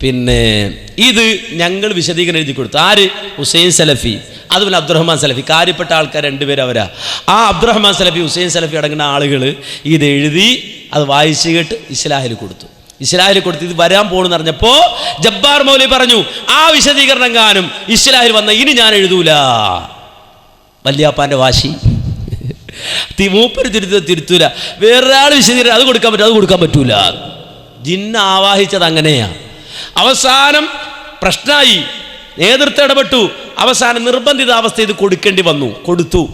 പിന്നെ ഇത് ഞങ്ങൾ വിശദീകരണം എഴുതി കൊടുത്തു. ആര്? ഹുസൈൻ സലഫി. അതുപോലെ അബ്ദുറഹ്മാൻ സലഫി. കാര്യപ്പെട്ട ആൾക്കാർ രണ്ടുപേരും അവരാ. ആ അബ്ദുറഹ്മാൻ സലഫി ഹുസൈൻ സലഫി അടങ്ങുന്ന ആളുകൾ ഇത് എഴുതി അത് വായിച്ചു കേട്ട് ഇസ്ലാഹിൽ കൊടുത്തു. ഇസ്ലാഹിൽ കൊടുത്ത് ഇത് വരാൻ പോകണമെന്ന് അറിഞ്ഞപ്പോൾ ജബ്ബാർ മൗലി പറഞ്ഞു ആ വിശദീകരണം കാണും. ഇസ്ലാഹിൽ വന്ന ഇനി ഞാൻ എഴുതൂല. വല്യാപ്പാന്റെ വാശി. മൂപ്പര് തിരുത്ത തിരുത്തൂല. വേറൊരാൾ വിശദീകരണം അത് കൊടുക്കാൻ പറ്റും അത് കൊടുക്കാൻ പറ്റൂല. ജിന്ന ആവാഹിച്ചത് അങ്ങനെയാ. അവസാനം പ്രശ്നമായി നേതൃത്വം ഇടപെട്ടു. അവസാനം നിർബന്ധിത അവസ്ഥ ഇത് കൊടുക്കേണ്ടി വന്നു. കൊടുത്തു.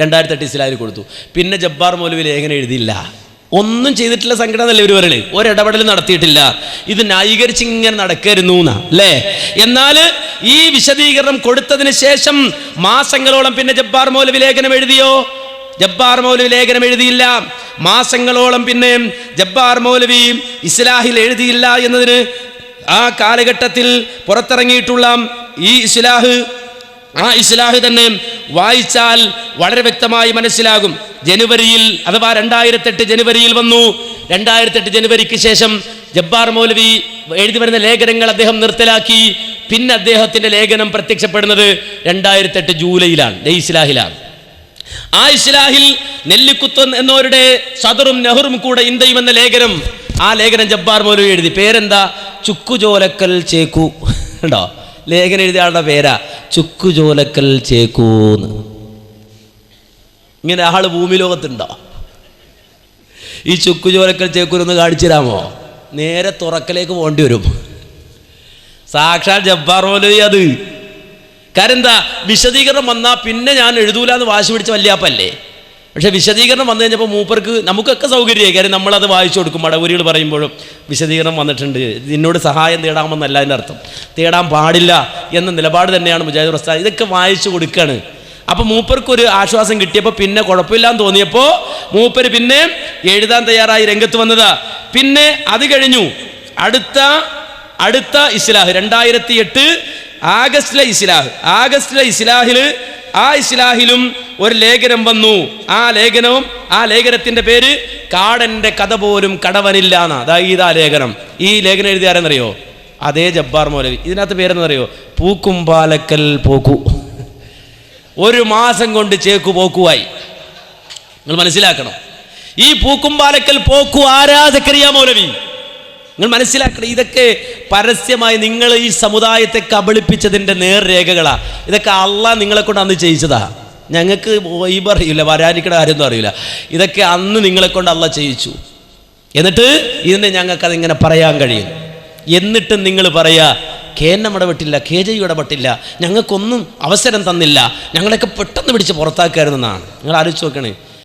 രണ്ടായിരത്തി എട്ട് ഇസ്ലാമിൽ കൊടുത്തു? പിന്നെ ജബ്ബാർ മൗലവി ലേഖനം എഴുതിയില്ല. ഒന്നും ചെയ്തിട്ടില്ല സംഘടന അല്ലേ ഇവർ പറയൽ ഒരിടപെടൽ നടത്തിയിട്ടില്ല. ഇത് ന്യായീകരിച്ച് ഇങ്ങനെ നടക്കരുന്നു അല്ലേ? എന്നാൽ ഈ വിശദീകരണം കൊടുത്തതിന് ശേഷം മാസങ്ങളോളം പിന്നെ ജബ്ബാർ മൗലവി ലേഖനം എഴുതിയോ? ജബ്ബാർ മൗലവി ലേഖനം എഴുതിയില്ല. മാസങ്ങളോളം പിന്നെ ജബ്ബാർ മൗലവി ഇസ്ലാഹിൽ എഴുതിയില്ല എന്നതിന് ആ കാലഘട്ടത്തിൽ പുറത്തിറങ്ങിയിട്ടുള്ള ഈ ഇസ്ലാഹ് ആ ഇസ്ലാഹ് തന്നെ വായിച്ചാൽ വളരെ വ്യക്തമായി മനസ്സിലാകും. ജനുവരിയിൽ അഥവാ രണ്ടായിരത്തെട്ട് ജനുവരിയിൽ വന്നു. രണ്ടായിരത്തെട്ട് ജനുവരിക്ക് ശേഷം ജബ്ബാർ മൗലവി എഴുതി വരുന്ന ലേഖനങ്ങൾ അദ്ദേഹം നിർത്തലാക്കി. പിന്നെ അദ്ദേഹത്തിന്റെ ലേഖനം പ്രത്യക്ഷപ്പെടുന്നത് രണ്ടായിരത്തെട്ട് ജൂലൈയിലാണ് ഇസ്ലാഹിലാണ്. ആ ഇസ്ലാഹിൽ നെല്ലിക്കുത്ത് എന്നവരുടെ സദറും നെഹ്റും കൂടെ ഇന്ത്യയും എന്ന ലേഖനം ആ ലേഖനം ജബ്ബാർ മൗലവി എഴുതി. പേരെന്താ? ചുക്കുജോലക്കൽ ചേക്കു. ഉണ്ടോ ലേഖനം എഴുതിയ ആളുടെ പേരാ. ചുക്കുജോലക്കൽ ചേക്കൂന്ന് ഇങ്ങനെ ആൾ ഭൂമി ലോകത്തുണ്ടോ ഈ ചുക്കുജോലക്കൽ ചേക്കൂരൊന്ന് കാണിച്ചു തരാമോ നേരെ തുറക്കലേക്ക് പോകേണ്ടി വരും. സാക്ഷാൽ ജബ്ബാർ മൗലവി അത്. കാരണം എന്താ? വിശദീകരണം വന്നാൽ പിന്നെ ഞാൻ എഴുതൂല എന്ന് വാശി പിടിച്ച വല്യാപ്പല്ലേ? പക്ഷെ വിശദീകരണം വന്നു കഴിഞ്ഞപ്പോൾ മൂപ്പർക്ക് നമുക്കൊക്കെ സൗകര്യമായി. കാര്യം നമ്മളത് വായിച്ചു കൊടുക്കും. മടവൂരികൾ പറയുമ്പോഴും വിശദീകരണം വന്നിട്ടുണ്ട്. നിന്നോട് സഹായം തേടാമെന്നല്ല അതിന്റെ അർത്ഥം. തേടാൻ പാടില്ല എന്ന നിലപാട് തന്നെയാണ് മുജാഹിദ് പ്രസ്ഥാനം ഇതൊക്കെ വായിച്ചു കൊടുക്കുകയാണ് അപ്പോൾ മൂപ്പർക്കൊരു ആശ്വാസം കിട്ടിയപ്പോൾ പിന്നെ കുഴപ്പമില്ലാന്ന് തോന്നിയപ്പോൾ മൂപ്പർ പിന്നെ എഴുതാൻ തയ്യാറായി രംഗത്ത് വന്നതാ. പിന്നെ അത് കഴിഞ്ഞു. അടുത്ത അടുത്ത ഇസ്ലാഹ്. രണ്ടായിരത്തി എട്ട് ആഗസ്റ്റിലെ ഇസ്ലാഹ്. ആഗസ്റ്റിലെ ഇസ്ലാഹിൽ ആ ഇസ്ലാഹിലും ഒരു ലേഖനം വന്നു. ആ ലേഖനവും ആ ലേഖനത്തിന്റെ പേര് കാടന്റെ കഥ പോലും കടവനില്ല എന്നാ. അതാ ഇതാ ലേഖനം. ഈ ലേഖനം എഴുതിയ ആരെന്നറിയോ? അതേ ജബ്ബാർ മൗലവി. ഇതിനകത്ത് പേരെന്നറിയോ പൂക്കും പാലക്കൽ പോക്കു. ഒരു മാസം കൊണ്ട് ചേക്കു പോക്കുവായി. നിങ്ങൾ മനസ്സിലാക്കണം. ഈ പൂക്കും പാലക്കൽ പോക്കു ആരാധക്കരിയ മൗലവി? നിങ്ങൾ മനസ്സിലാക്കണം. ഇതൊക്കെ പരസ്യമായി നിങ്ങൾ ഈ സമുദായത്തെ കബളിപ്പിച്ചതിന്റെ നേർരേഖകളാണ് ഇതൊക്കെ അള്ളാഹ് നിങ്ങളെ കൊണ്ട് അന്ന് ചെയ്യിച്ചതാ. ഞങ്ങൾക്ക് ഈ അറിയില്ല വരാനിക്കണ കാര്യമൊന്നും അറിയില്ല. ഇതൊക്കെ അന്ന് നിങ്ങളെ കൊണ്ട് അള്ള ചെയ്യിച്ചു. എന്നിട്ട് ഇതിനെ ഞങ്ങൾക്ക് അതിങ്ങനെ പറയാൻ കഴിയും. എന്നിട്ട് നിങ്ങൾ പറയാ കേന്നം ഇടപെട്ടില്ല കെ ജെ ഇടപെട്ടില്ല ഞങ്ങൾക്കൊന്നും അവസരം തന്നില്ല ഞങ്ങളെയൊക്കെ പെട്ടെന്ന് പിടിച്ച് പുറത്താക്കായിരുന്നെന്നാണ് നിങ്ങൾ ആലോചിച്ച് നോക്കണേ.